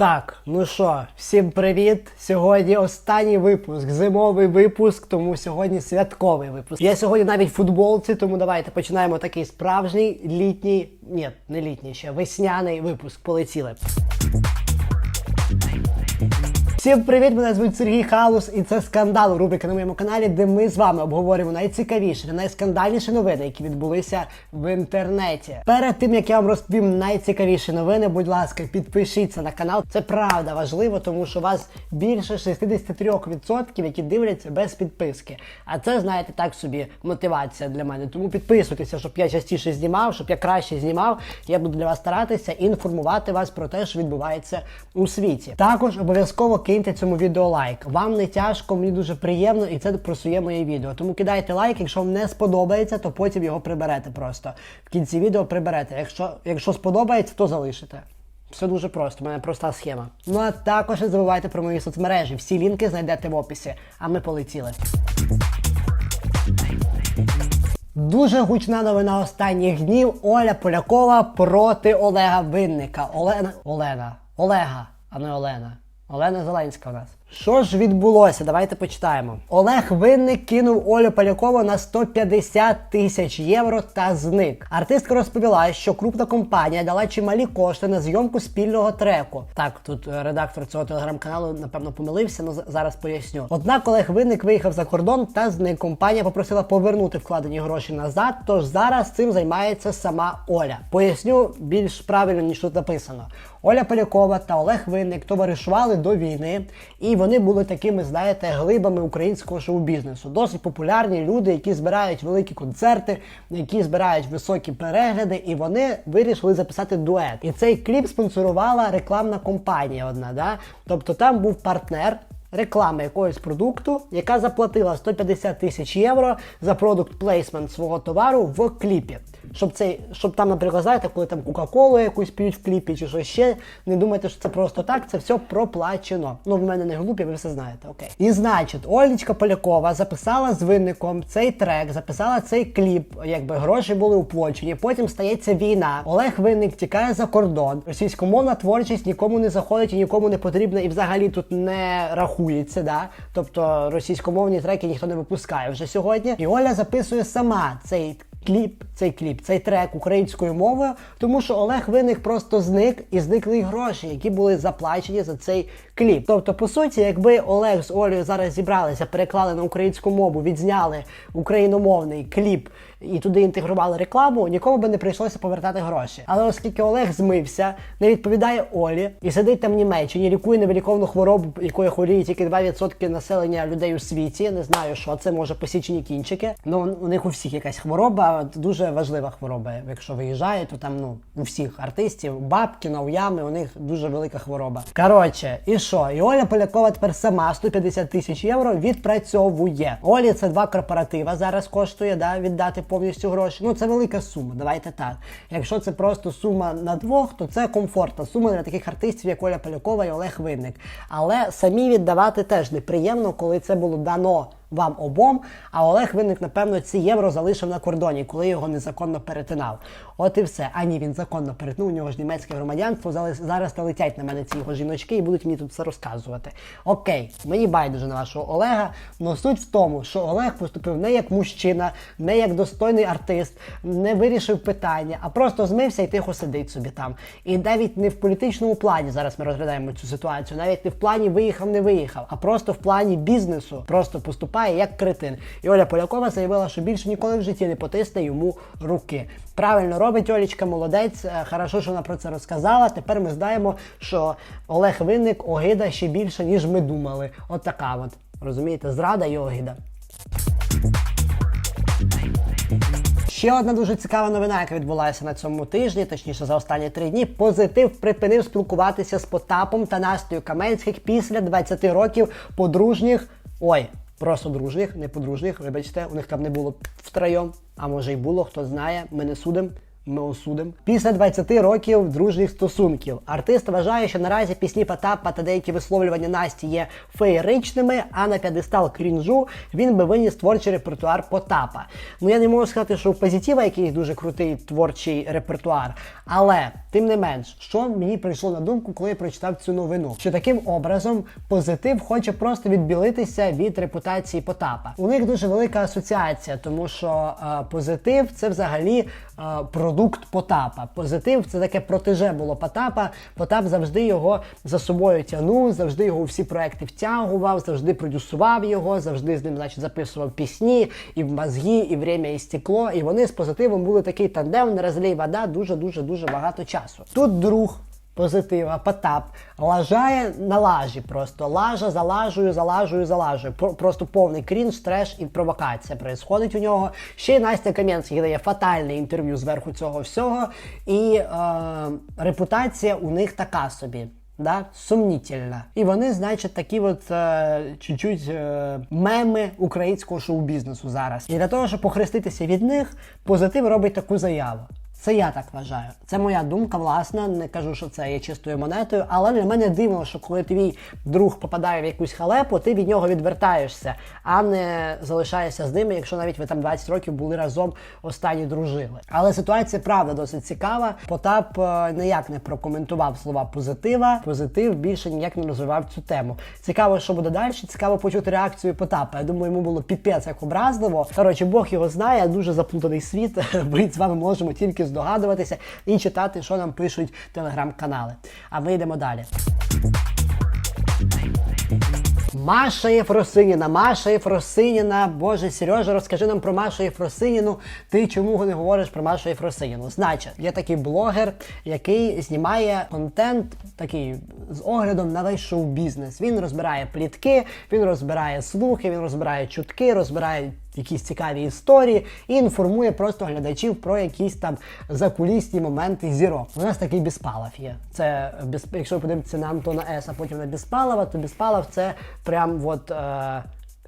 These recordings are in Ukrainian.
Так, ну що, всім привіт! Сьогодні останній випуск, зимовий випуск, тому сьогодні святковий випуск. Я сьогодні навіть в футболці, тому давайте починаємо такий справжній літній, ні, не літній ще, весняний випуск. Полетіли. Всім привіт! Мене звуть Сергій Халус, і це скандал. Рубрика на моєму каналі, де ми з вами обговорюємо найцікавіші, найскандальніші новини, які відбулися в інтернеті. Перед тим як я вам розповім найцікавіші новини, будь ласка, підпишіться на канал. Це правда важливо, тому що у вас більше 63%, які дивляться без підписки. А це, знаєте, так собі мотивація для мене. Тому підписуйтеся, щоб я частіше знімав, щоб я краще знімав. Я буду для вас старатися інформувати вас про те, що відбувається у світі. Також обов'язково киньте цьому відео лайк. Вам не тяжко, мені дуже приємно, і це просує моє відео. Тому кидайте лайк, якщо вам не сподобається, то потім його приберете просто. В кінці відео приберете. Якщо, якщо сподобається, то залишите. Все дуже просто, у мене проста схема. Ну а також не забувайте про мої соцмережі. Всі лінки знайдете в описі. А ми полетіли. Дуже гучна новина останніх днів. Оля Полякова проти Олега Винника. Олена. Олена. Олега, а не Олена. Олена Зеленська у нас. Що ж відбулося? Давайте почитаємо. Олег Винник кинув Олю Полякову на 150 тисяч євро та зник. Артистка розповіла, що крупна компанія дала чималі кошти на зйомку спільного треку. Так, тут е, редактор цього телеграм-каналу напевно помилився, але зараз поясню. Однак Олег Винник виїхав за кордон та зник. Компанія попросила повернути вкладені гроші назад. Тож зараз цим займається сама Оля. Поясню більш правильно ніж тут написано. Оля Полякова та Олег Винник товаришували до війни, і вони були такими, знаєте, глибами українського шоу-бізнесу. Досить популярні люди, які збирають великі концерти, які збирають високі перегляди, і вони вирішили записати дует. І цей кліп спонсорувала рекламна компанія одна. Да? Тобто там був партнер. Реклами якогось продукту, яка заплатила 150 тисяч євро за продукт плейсмент свого товару в кліпі. Щоб цей, щоб там, наприклад, знаєте, коли там Кока-Колу якусь п'ють в кліпі чи що ще, не думайте, що це просто так, це все проплачено. Ну, в мене не глупі, ви все знаєте, окей. І значить, Олічка Полякова записала з винником цей трек, записала цей кліп, якби гроші були уплачені. Потім стається війна. Олег Винник тікає за кордон. Російськомовна творчість нікому не заходить і нікому не потрібна, і взагалі тут не рахується. Да? Тобто російськомовні треки ніхто не випускає вже сьогодні. І Оля записує сама цей кліп, цей кліп, цей трек українською мовою, тому що Олег Винник просто зник і зникли гроші, які були заплачені за цей кліп. Тобто, по суті, якби Олег з Олею зараз зібралися, переклали на українську мову, відзняли україномовний кліп і туди інтегрували рекламу, нікому би не прийшлося повертати гроші. Але оскільки Олег змився, не відповідає Олі і сидить там в Німеччині, лікує невиліковну хворобу, якою хворіє тільки 2% населення людей у світі. Не знаю, що це може посічені кінчики. Ну у них у всіх якась хвороба, дуже важлива хвороба. Якщо виїжджають, то там ну у всіх артистів, Бабкіна, Уями, у них дуже велика хвороба. Коротше, і що? І Оля Полякова тепер сама 150 тисяч євро відпрацьовує. Олі це два корпоратива зараз коштує, да, віддати повністю гроші. Ну це велика сума. Давайте так. Якщо це просто сума на двох, то це комфортна сума для таких артистів, як Оля Полякова і Олег Винник. Але самі віддавати теж неприємно, коли це було дано вам обом. А Олег Винник, напевно, ці євро залишив на кордоні, коли його незаконно перетинав. От і все. А ні, він законно перетнув, у нього ж німецьке громадянство. Зараз, зараз налетять на мене ці його жіночки і будуть мені тут все розказувати. Окей, мені байдуже на вашого Олега. Но суть в тому, що Олег поступив не як мужчина, не як достойний артист, не вирішив питання, а просто змився і тихо сидить собі там. І навіть не в політичному плані зараз ми розглядаємо цю ситуацію, навіть не в плані виїхав, не виїхав, а просто в плані бізнесу, просто поступає як кретин. І Оля Полякова заявила, що більше ніколи в житті не потисне йому руки. Правильно робить Олічка, молодець. Е, Хорошо, що вона про це розказала. Тепер ми знаємо, що Олег Винник огида ще більше, ніж ми думали. От от. Розумієте, зрада і огида. Ще одна дуже цікава новина, яка відбулася на цьому тижні, точніше за останні три дні. Позитив припинив спілкуватися з Потапом та Настю Каменських після 20 років подружніх. Ой, просто дружних, не подружніх. Вибачте, у них там не було втроєм, а може й було, хто знає, ми не судимо. Ми осудимо. Після 20 років дружніх стосунків артист вважає, що наразі пісні Потапа та деякі висловлювання Насті є феєричними, а на п'єдестал крінжу він би виніс творчий репертуар Потапа. Ну я не можу сказати, що у позитива якийсь дуже крутий творчий репертуар, але тим не менш, що мені прийшло на думку, коли я прочитав цю новину, що таким образом позитив хоче просто відбілитися від репутації Потапа. У них дуже велика асоціація, тому що е, позитив це взагалі продукт Потапа. Позитив це таке протеже було Потапа. Потап завжди його за собою тягнув, завжди його у всі проекти втягував, завжди продюсував його, завжди з ним, значить, записував пісні і в мозги, і время, і стекло. І вони з позитивом були такий тандем, не розлій вода дуже дуже дуже багато часу. Тут друг позитива, Потап лажає на лажі просто. Лажа за лажею, за. Просто повний крінж, треш і провокація происходить у нього. Ще й Настя Кам'янський дає фатальне інтерв'ю зверху цього всього. І е, репутація у них така собі. Да, сумнітельна. І вони, значить, такі от е, чуть-чуть е, меми українського шоу-бізнесу зараз. І для того, щоб похреститися від них, позитив робить таку заяву. Це я так вважаю. Це моя думка, власна. Не кажу, що це є чистою монетою, але для мене дивно, що коли твій друг попадає в якусь халепу, ти від нього відвертаєшся, а не залишаєшся з ними, якщо навіть ви там 20 років були разом останні дружили. Але ситуація правда досить цікава. Потап е, ніяк не прокоментував слова позитива. Позитив більше ніяк не розвивав цю тему. Цікаво, що буде далі. Цікаво почути реакцію Потапа. Я думаю, йому було піпець як образливо. Коротше, Бог його знає, дуже заплутаний світ. Ми з вами можемо тільки здогадуватися і читати, що нам пишуть телеграм-канали. А ми йдемо далі. Маша Єфросиніна, Маша Єфросиніна, Боже, Сережа, розкажи нам про Машу Єфросиніну. Ти чому не говориш про Машу Єфросиніну? Значить, є такий блогер, який знімає контент такий з оглядом на весь шоу-бізнес. Він розбирає плітки, він розбирає слухи, він розбирає чутки, розбирає якісь цікаві історії і інформує просто глядачів про якісь там закулісні моменти зірок. У нас такий Біспалов є. Це без- якщо ви подивитися на Антона С, а потім на Біспалова, то Біспалов це прям от. Е-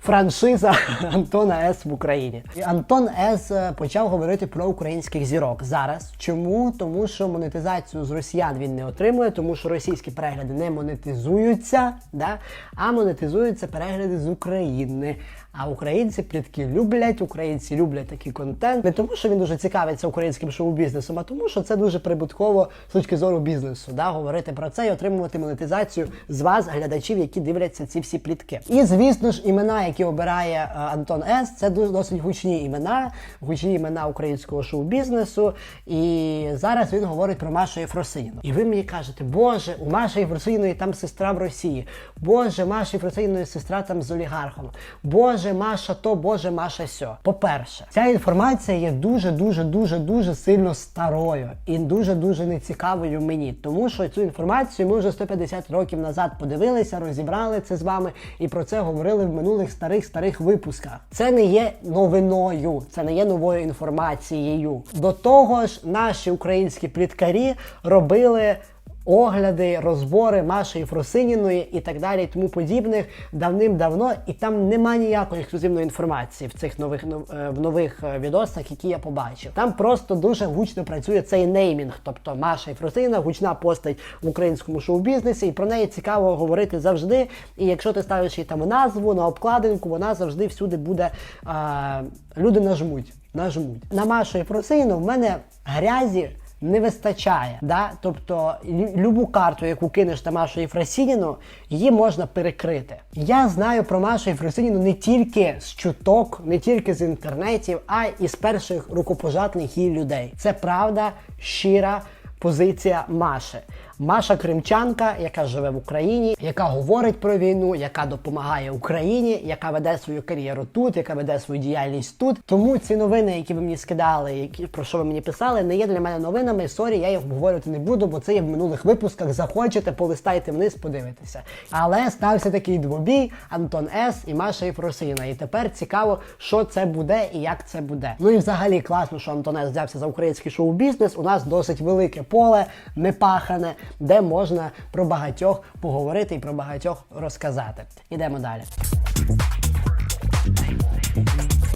Франшиза Антона С в Україні. І Антон С е, почав говорити про українських зірок зараз. Чому? Тому що монетизацію з росіян він не отримує, тому що російські перегляди не монетизуються, да? а монетизуються перегляди з України. А українці плітки люблять, українці люблять такий контент. Не тому, що він дуже цікавиться українським шоу-бізнесом, а тому, що це дуже прибутково з точки зору бізнесу. Да? Говорити про це і отримувати монетизацію з вас, глядачів, які дивляться ці всі плітки. І звісно ж, імена, які обирає е, Антон С, це досить гучні імена, гучні імена українського шоу-бізнесу. І зараз він говорить про Машу Єфросиніну. І ви мені кажете, Боже, у Маші Єфросиніної там сестра в Росії. Боже, Маша Єфросиніної сестра там з олігархом. Боже, Маша то, Боже, Маша сьо. По-перше, ця інформація є дуже, дуже, дуже, дуже сильно старою і дуже, дуже нецікавою мені, тому що цю інформацію ми вже 150 років назад подивилися, розібрали це з вами і про це говорили в минулих старих старих випусках. Це не є новиною, це не є новою інформацією. До того ж, наші українські пліткарі робили. Огляди, розбори Маші Єфросиніної і так далі, і тому подібних давним-давно, і там нема ніякої ексклюзивної інформації в цих нових е, в нових е, відосах, які я побачив. Там просто дуже гучно працює цей неймінг. Тобто Маша Єфросиніна, гучна постать в українському шоу-бізнесі, і про неї цікаво говорити завжди. І якщо ти ставиш її там назву на обкладинку, вона завжди всюди буде. Е, люди нажмуть. Нажмуть. На Машу Єфросиніну в мене грязі не вистачає. Да? Тобто любу карту, яку кинеш на Машу Єфросініну, її можна перекрити. Я знаю про Машу Єфросініну не тільки з чуток, не тільки з інтернетів, а й з перших рукопожатних її людей. Це правда, щира позиція Маші. Маша Кримчанка, яка живе в Україні, яка говорить про війну, яка допомагає Україні, яка веде свою кар'єру тут, яка веде свою діяльність тут. Тому ці новини, які ви мені скидали, які про що ви мені писали, не є для мене новинами. Сорі, я їх обговорювати не буду, бо це є в минулих випусках. Захочете, полистайте вниз, подивитися. Але стався такий двобій Антон С і Маша Єфросиніна. І тепер цікаво, що це буде і як це буде. Ну і взагалі класно, що Антон С взявся за український шоу-бізнес. У нас досить велике поле, непахане, де можна про багатьох поговорити і про багатьох розказати. Ідемо далі.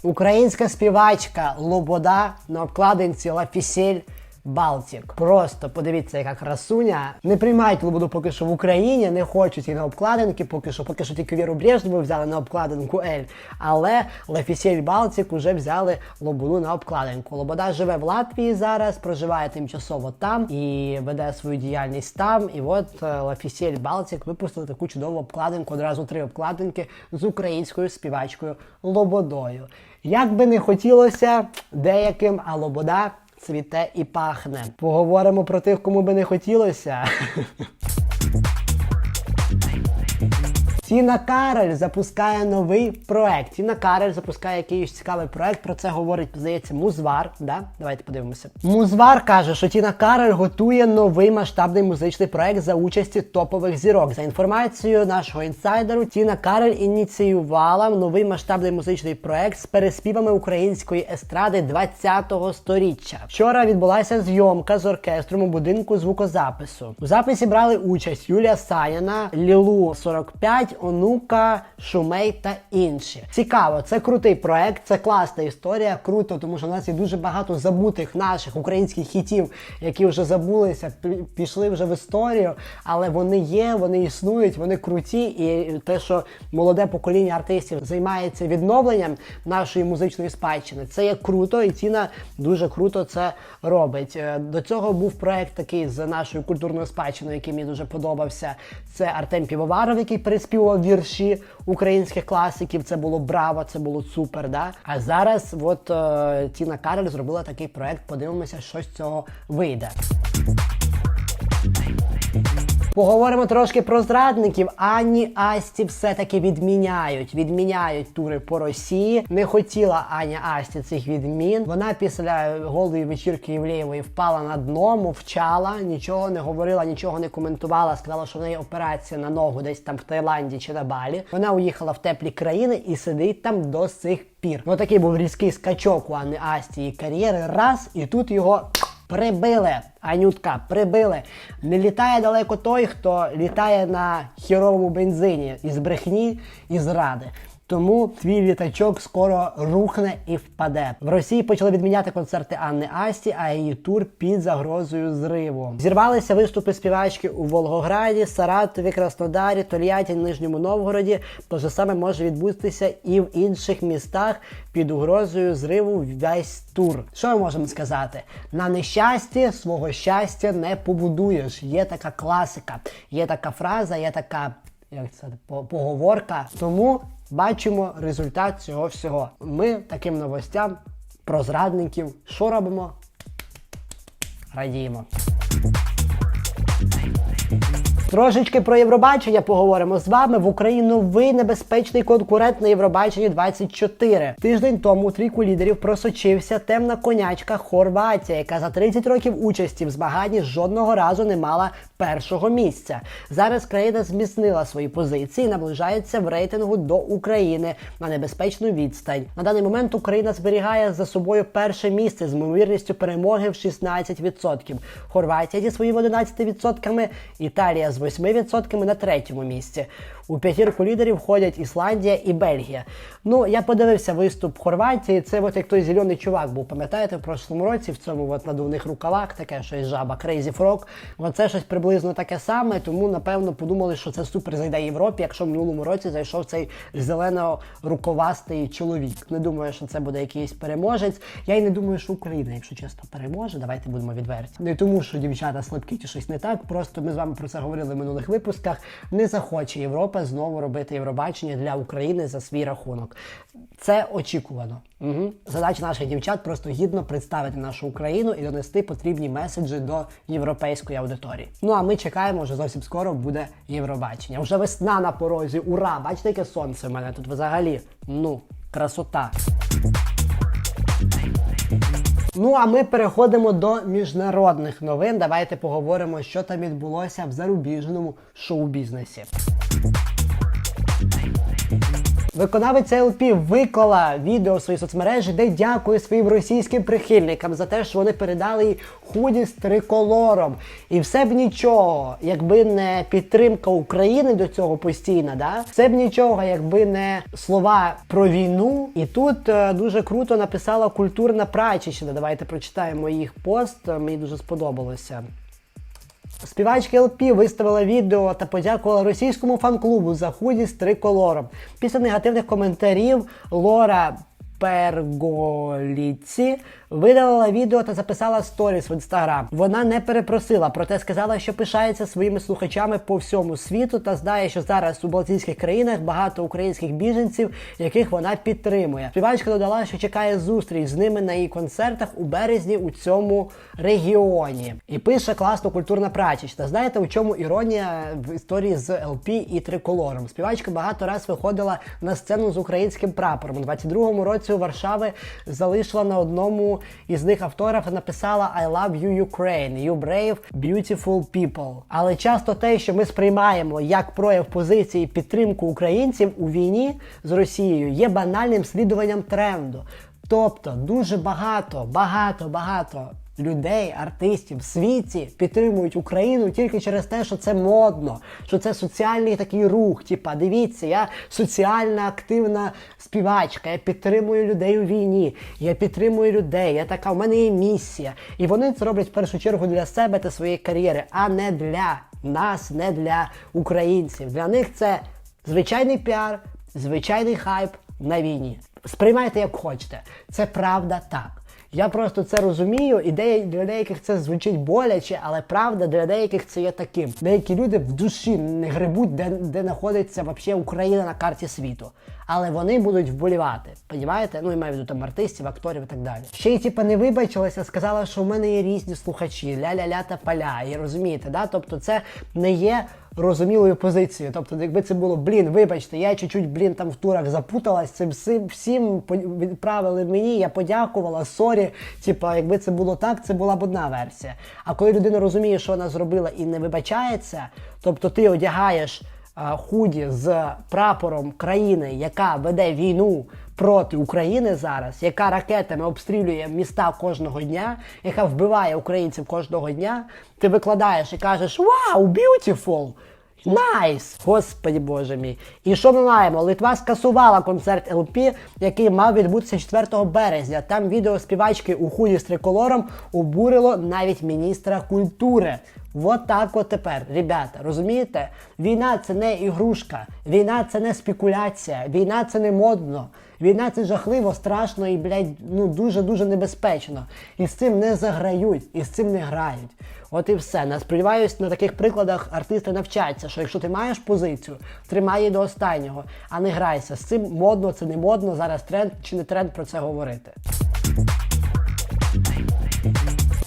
Українська співачка Лобода на обкладинці Ла Фісель Балтік. Просто подивіться, яка красуня. Не приймають лободу поки що в Україні, не хочуть і на обкладинки, поки що, поки що тільки Віру Брежневу взяли на обкладинку Ель. Але Лефісєль Балтік вже взяли лободу на обкладинку. Лобода живе в Латвії зараз, проживає тимчасово там і веде свою діяльність там. І от е, Лефісєль Балтік випустили таку чудову обкладинку, одразу три обкладинки з українською співачкою Лободою. Як би не хотілося деяким, а Лобода цвіте і пахне. Поговоримо про тих, кому би не хотілося. Тіна Карель запускає новий проект. Тіна Карель запускає якийсь цікавий проект. Про це говорить, здається, Музвар. Да? Давайте подивимося. Музвар каже, що Тіна Карель готує новий масштабний музичний проект за участі топових зірок. За інформацією нашого інсайдеру, Тіна Карель ініціювала новий масштабний музичний проект з переспівами української естради 20-го сторіччя. Вчора відбулася зйомка з оркестром у будинку звукозапису. У записі брали участь Юлія Саніна, Лілу 45, Онука, Шумей та інші. Цікаво, це крутий проект, це класна історія. Круто, тому що в нас є дуже багато забутих наших українських хітів, які вже забулися, пішли вже в історію, але вони є, вони існують, вони круті. І те, що молоде покоління артистів займається відновленням нашої музичної спадщини, це є круто, і Тіна дуже круто це робить. Е, До цього був проект такий з нашою культурною спадщиною, який мені дуже подобався. Це Артем Півоваров, який переспівав вірші українських класиків. Це було браво, це було супер. Да? А зараз, от е, Тіна Карель зробила такий проект. Подивимося, що з цього вийде. Поговоримо трошки про зрадників. Ані Асті все-таки відміняють. Відміняють тури по Росії. Не хотіла Аня Асті цих відмін. Вона після голої вечірки Євлеєвої впала на дно, мовчала, нічого не говорила, нічого не коментувала. Сказала, що в неї операція на ногу десь там в Таїланді чи на Балі. Вона уїхала в теплі країни і сидить там до сих пір. Ну такий був різкий скачок у Анни Асті її кар'єри. Раз, і тут його. Прибили, Анютка, прибили. Не літає далеко той, хто літає на хіровому бензині із брехні і зради. Тому твій літачок скоро рухне і впаде. В Росії почали відміняти концерти Анни Асті, а її тур під загрозою зриву. Зірвалися виступи співачки у Волгограді, Саратові, Краснодарі, Тольятті, Нижньому Новгороді. То же саме може відбутися і в інших містах під угрозою зриву весь тур. Що ми можемо сказати? На нещасті свого щастя не побудуєш. Є така класика, є така фраза, є така як це поговорка. Тому бачимо результат цього всього. Ми таким новостям про зрадників. Що робимо? Радіємо. Трошечки про Євробачення поговоримо з вами. В Україні новий небезпечний конкурент на Євробаченні 24. Тиждень тому у трійку лідерів просочився темна конячка Хорватія, яка за 30 років участі в змаганні жодного разу не мала першого місця. Зараз країна зміцнила свої позиції, і наближається в рейтингу до України на небезпечну відстань. На даний момент Україна зберігає за собою перше місце з ймовірністю перемоги в 16%. Хорватія зі своїми 11%, Італія з 8% на третьому місці. У п'ятірку лідерів входять Ісландія і Бельгія. Ну, я подивився виступ Хорватії. Це от як той зелений чувак був, пам'ятаєте, в прошлому році в цьому от надувних рукавах, таке щось жаба, Crazy Frog. Оце щось приблизно таке саме, тому напевно подумали, що це супер зайде Європі, якщо в минулому році зайшов цей зелено рукавастий чоловік. Не думаю, що це буде якийсь переможець. Я й не думаю, що Україна, якщо чесно, переможе. Давайте будемо відверті. Не тому, що дівчата слабкі чи щось не так. Просто ми з вами про це говорили в минулих випусках. Не захоче Європа знову робити Євробачення для України за свій рахунок. Це очікувано. Угу. Задача наших дівчат просто гідно представити нашу Україну і донести потрібні меседжі до європейської аудиторії. Ну а ми чекаємо, вже зовсім скоро буде Євробачення. Вже весна на порозі. Ура! Бачите, яке сонце в мене тут взагалі. Ну, красота. Ну а ми переходимо до міжнародних новин. Давайте поговоримо, що там відбулося в зарубіжному шоу-бізнесі. Виконавиця ЛП виклала відео в свої соцмережі, де дякує своїм російським прихильникам за те, що вони передали їй худі з триколором. І все б нічого, якби не підтримка України до цього постійна, да? все б нічого, якби не слова про війну. І тут е, дуже круто написала культурна прачечна. Давайте прочитаємо їх пост. Мені дуже сподобалося. Співачка ЛП виставила відео та подякувала російському фан-клубу за худі з триколором. Після негативних коментарів Лора Перголіці видалила відео та записала сторіс в інстаграм. Вона не перепросила, проте сказала, що пишається своїми слухачами по всьому світу та знає, що зараз у Балтійських країнах багато українських біженців, яких вона підтримує. Співачка додала, що чекає зустріч з ними на її концертах у березні у цьому регіоні. І пише класно культурна прачечна. Знаєте, у чому іронія в історії з ЛП і триколором? Співачка багато раз виходила на сцену з українським прапором. У 22-му році у Варшави залишила на одному із них автограф написала I love you Ukraine, you brave, beautiful people. Але часто те, що ми сприймаємо як прояв позиції підтримку українців у війні з Росією, є банальним слідуванням тренду. Тобто дуже багато, багато, багато людей, артистів в світі підтримують Україну тільки через те, що це модно, що це соціальний такий рух. Типа, дивіться, я соціальна активна співачка, я підтримую людей у війні, я підтримую людей, я така, у мене є місія. І вони це роблять в першу чергу для себе та своєї кар'єри, а не для нас, не для українців. Для них це звичайний піар, звичайний хайп на війні. Сприймайте як хочете. Це правда так. Я просто це розумію, і для деяких це звучить боляче, але правда для деяких це є таким. Деякі люди в душі не грибуть, де, де знаходиться вообще Україна на карті світу. Але вони будуть вболівати. Понімаєте? Ну і маю в виду там артистів, акторів і так далі. Ще й типа не вибачилася, сказала, що в мене є різні слухачі, ля-ля-ля та поля. І розумієте, да? Тобто це не є розумілою позицією. Тобто, якби це було, блін, вибачте, я чуть-чуть, блін, там в турах запуталась, цим всім, всім відправили мені, я подякувала, сорі. Типа, якби це було так, це була б одна версія. А коли людина розуміє, що вона зробила і не вибачається, тобто ти одягаєш а, худі з прапором країни, яка веде війну проти України зараз, яка ракетами обстрілює міста кожного дня, яка вбиває українців кожного дня, ти викладаєш і кажеш Вау, beautiful! Найс! Господі Боже мій. І що ми маємо? Литва скасувала концерт ЛП, який мав відбутися 4 березня. Там відео співачки у худі з триколором обурило навіть міністра культури. Вот так от тепер, ребята, розумієте? Війна це не ігрушка, війна це не спекуляція, війна це не модно. Війна це жахливо, страшно і, блядь, ну дуже-дуже небезпечно. І з цим не заграють, і з цим не грають. От і все. На сподіваюсь, на таких прикладах артисти навчаться, що якщо ти маєш позицію, тримай її до останнього, а не грайся. З цим модно, це не модно, зараз тренд чи не тренд про це говорити.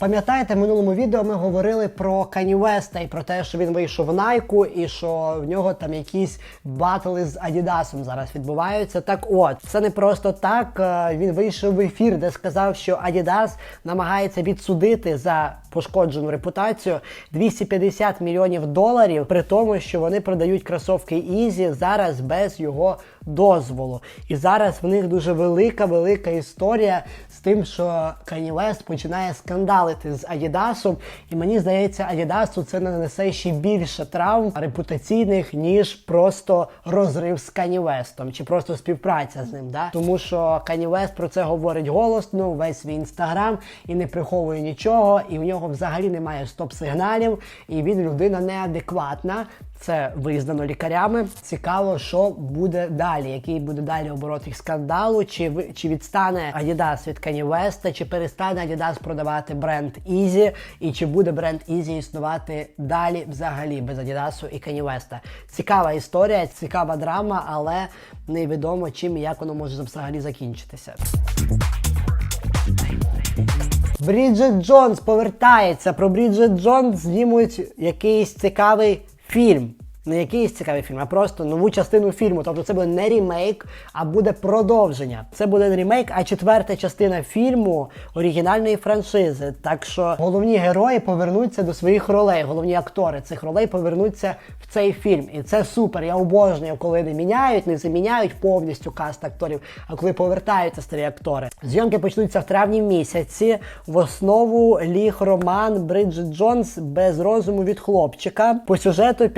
Пам'ятаєте, в минулому відео ми говорили про Кані Веста і про те, що він вийшов в Найку і що в нього там якісь батли з Адідасом зараз відбуваються. Так от, це не просто так. е, Він вийшов в ефір, де сказав, що Адідас намагається відсудити за пошкоджену репутацію 250 мільйонів доларів, при тому, що вони продають кросовки Ізі зараз без його дозволу. І зараз в них дуже велика, велика історія тим, що Kanye West починає скандалити з Адідасом. І мені здається, Адідасу це нанесе ще більше травм репутаційних, ніж просто розрив з Kanye Westом, чи просто співпраця з ним. Да? Тому що Kanye West про це говорить голосно, весь свій інстаграм і не приховує нічого, і в нього взагалі немає стоп-сигналів, і він людина неадекватна. Це визнано лікарями. Цікаво, що буде далі, який буде далі оборот їх скандалу, чи чи відстане Adidas від Kanye West, чи перестане Adidas продавати бренд Easy, і чи буде бренд Easy існувати далі взагалі без Adidas і Kanye West. Цікава історія, цікава драма, але невідомо чим і як воно може взагалі закінчитися. Бріджит Джонс повертається. Про Бріджит Джонс знімуть якийсь цікавий фільм. Не якийсь цікавий фільм, а просто нову частину фільму. Тобто це буде не рімейк, а буде продовження. Це буде не рімейк, а четверта частина фільму оригінальної франшизи. Так що головні герої повернуться до своїх ролей, головні актори цих ролей повернуться в цей фільм. І це супер. Я обожнюю, коли не міняють, не заміняють повністю каст акторів, а коли повертаються старі актори. Зйомки почнуться в травні місяці. В основу ліг роман Бриджит Джонс без розуму від хлопчика. По сюжету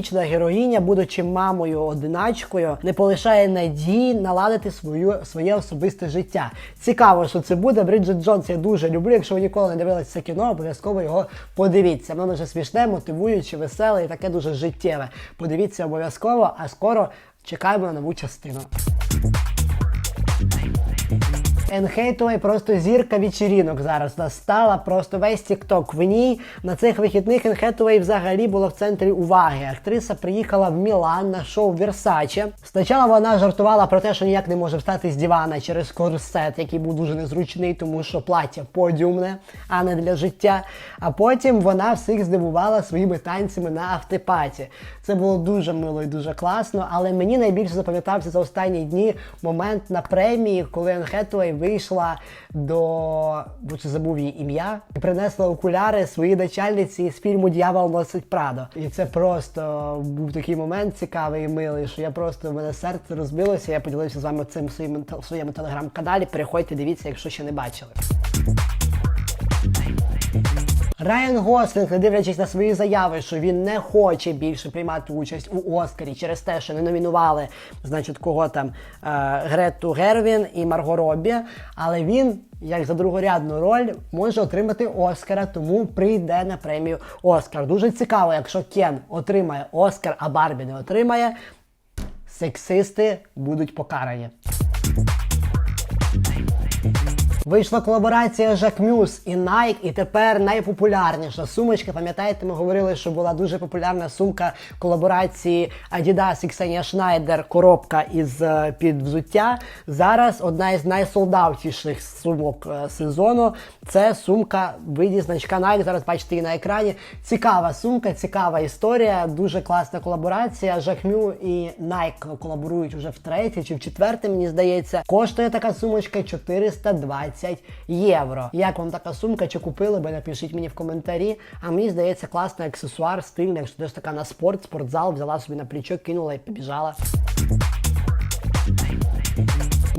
50-річна героїня, будучи мамою одиначкою, не полишає надії наладити свою своє особисте життя. Цікаво, що це буде. Бриджит Джонс я дуже люблю. Якщо ви ніколи не дивилися це кіно, обов'язково його подивіться. Воно дуже смішне, мотивуюче, веселе і таке дуже життєве. Подивіться обов'язково, а скоро чекаємо на нову частину. Енн Хейтуей просто зірка вечірінок зараз настала, просто весь тікток в ній. На цих вихідних Енн Хейтуей взагалі була в центрі уваги. Актриса приїхала в Мілан на шоу Версаче. Спочатку вона жартувала про те, що ніяк не може встати з дивана через корсет, який був дуже незручний, тому що плаття подіумне, а не для життя. А потім вона всіх здивувала своїми танцями на автопаті. Це було дуже мило і дуже класно, але мені найбільше запам'ятався за останні дні момент на премії, коли Енн Хетуей вийшла до бо чи забув її ім'я і принесла окуляри своїй начальниці з фільму Д'явол носить Прадо. І це просто був такий момент цікавий і милий, що я просто в мене серце розбилося. Я поділився з вами цим в своєму телеграм-каналі. Переходьте, дивіться, якщо ще не бачили. Райан Гослінг, не дивлячись на свої заяви, що він не хоче більше приймати участь у Оскарі через те, що не номінували, значить, кого там е, Грету Гервін і Марго Робі. Але він, як за другорядну роль, може отримати Оскара, тому прийде на премію Оскар. Дуже цікаво, якщо Кен отримає Оскар, а Барбі не отримає, сексисти будуть покарані. Вийшла колаборація Жак Мюс і Nike, і тепер найпопулярніша сумочка. Пам'ятаєте, ми говорили, що була дуже популярна сумка колаборації Adidas і Ксенія Шнайдер, коробка із е, під взуття. Зараз одна із найсолдатіших сумок е, сезону. Це сумка виді значка Nike. Зараз бачите її на екрані. Цікава сумка, цікава історія, дуже класна колаборація. Жахмю і Nike колаборують уже втретє чи в четверте, мені здається. Коштує така сумочка 420 євро. Як вам така сумка? Чи купили би? Напишіть мені в коментарі. А мені здається, класний аксесуар, стильний, якщо десь така на спорт, спортзал, взяла собі на плечо, кинула і побіжала.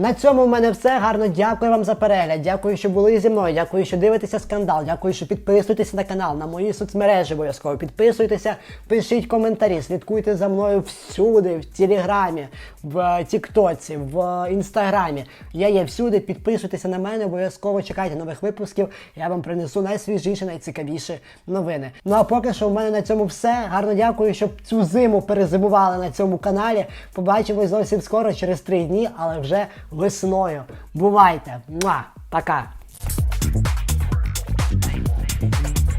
На цьому в мене все. Гарно дякую вам за перегляд. Дякую, що були зі мною. Дякую, що дивитеся скандал. Дякую, що підписуєтеся на канал, на мої соцмережі обов'язково. Підписуйтеся, пишіть коментарі, слідкуйте за мною всюди, в Телеграмі, в Тіктоці, в Інстаграмі. Я є всюди. Підписуйтеся на мене, обов'язково чекайте нових випусків. Я вам принесу найсвіжіші, найцікавіші новини. Ну а поки що в мене на цьому все. Гарно дякую, щоб цю зиму перезимували на цьому каналі. Побачимось зовсім скоро, через три дні, але вже весною. Бувайте! Муа! Пока!